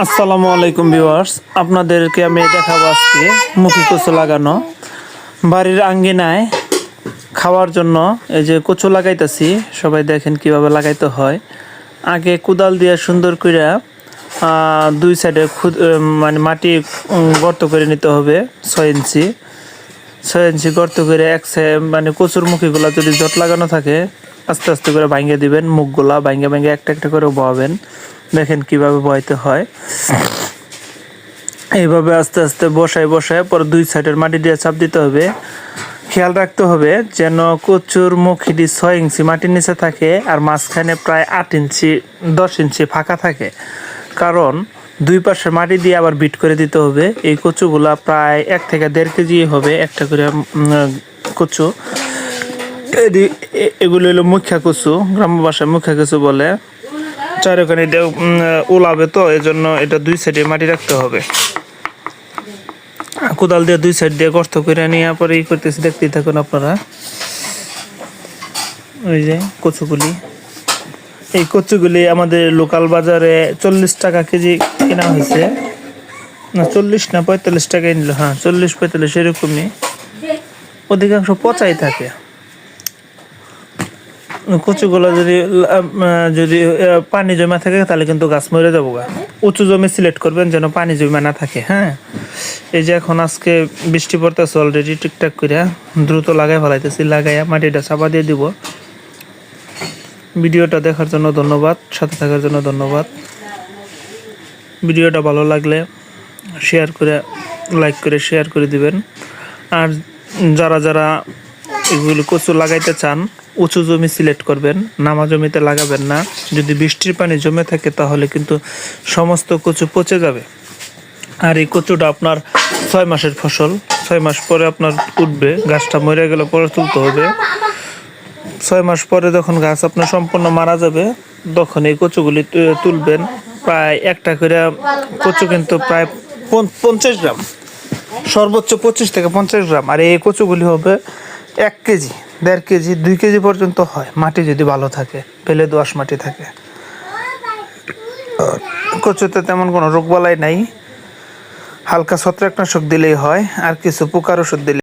আসসালামু আলাইকুম ভিউয়ার্স। আপনাদেরকে আমি দেখাবো আজকে মুখি কচু লাগানো। বাড়ির আঙ্গিনায় খাওয়ার জন্য এই যে কচু লাগাইতেছি, সবাই দেখেন কীভাবে লাগাইতে হয়। আগে কোদাল দিয়ে সুন্দর করে দুই সাইডে খুদ মানে মাটি গর্ত করে নিতে হবে, ছয় ইঞ্চি। ছয় ইঞ্চি গর্ত করে এক মানে কচুর মুখিগুলা যদি জট লাগানো থাকে, আস্তে আস্তে করে ভাঙিয়ে দিবেন, মুখগুলা ভাঙ্গে ভাঙ্গে একটা একটা করে বহাবেন। দেখেন কীভাবে বহাইতে হয়। এইভাবে আস্তে আস্তে বসায় বসায় পরে দুই সাইডের মাটি দিয়ে চাপ দিতে হবে। খেয়াল রাখতে হবে যেন কচুর মুখিটি ছয় ইঞ্চি মাটির নিচে থাকে আর মাঝখানে প্রায় আট ইঞ্চি, দশ ইঞ্চি ফাঁকা থাকে। কারণ দুই পাশে মাটি দিয়ে আবার বিট করে দিতে হবে। এই কচুগুলা প্রায় এক থেকে দেড় কেজি হবে একটা করে কচু। এগুলো হলো মুখ্যা কচু, গ্রাম্য ভাষায় মুখ্যা কচু বলে। চারখানে এটা উলাবে তো এই জন্য এটা দুই সাইডে মাটি রাখতে হবে। কোদাল দিয়ে দুই সাইড দিয়ে গর্ত করে নিয়ে পরে ই করতেছি, দেখতেই থাকুন আপনারা। ওই যে কচুগুলি। এই কচুগুলি আমাদের লোকাল বাজারে চল্লিশ টাকা কেজি কেনা হয়েছে। না, চল্লিশ না পঁয়তাল্লিশ টাকায় নিল হ্যাঁ চল্লিশ পঁয়তাল্লিশ এরকমই। অধিকাংশ পচাই থাকে। কচুগুলো যদি যদি পানি জমা থাকে, তাহলে কিন্তু গাছ মরে যাব গা। উঁচু জমি সিলেক্ট করবেন যেন পানি জমা না থাকে হ্যাঁ? এই যে এখন আজকে বৃষ্টি পড়তেছে অলরেডি ঠিকঠাক করে দ্রুত লাগাই ফেলাইতেছি, লাগাইয়া মাটিটা চাপা দিয়ে দিব। ভিডিওটা দেখার জন্য ধন্যবাদ, সাথে থাকার জন্য ধন্যবাদ। ভিডিওটা ভালো লাগলে শেয়ার করে লাইক করে শেয়ার করে দিবেন। আর যারা যারা এগুলো কচু লাগাইতে চান উঁচু জমি সিলেক্ট করবেন, নামা জমিতে লাগাবেন না। যদি বৃষ্টির পানি জমে থাকে তাহলে কিন্তু সমস্ত কচু পচে যাবে। আর এই কচুটা আপনার ছয় মাসের ফসল। ছয় মাস পরে আপনার উঠবে, গাছটা মরে গেলে পরে তুলতে হবে। ছয় মাস পরে যখন গাছ আপনার সম্পূর্ণ মারা যাবে, তখন এই কচুগুলি তুলবেন। প্রায় একটা করে কচু কিন্তু প্রায় পঞ্চ- পঞ্চাশ গ্রাম। সর্বোচ্চ পঁচিশ থেকে পঞ্চাশ গ্রাম। আর এই কচুগুলি হবে এক কেজি। দেড় কেজি, দুই কেজি পর্যন্ত হয়। মাটি যদি ভালো থাকে পেলে দোয়াশ মাটি থাকে। কচুতে তেমন কোনো রোগবালাই নাই। হালকা ছত্রাকনাশক দিলেই হয়, আর কিছু পোকার ওষুধ দিলে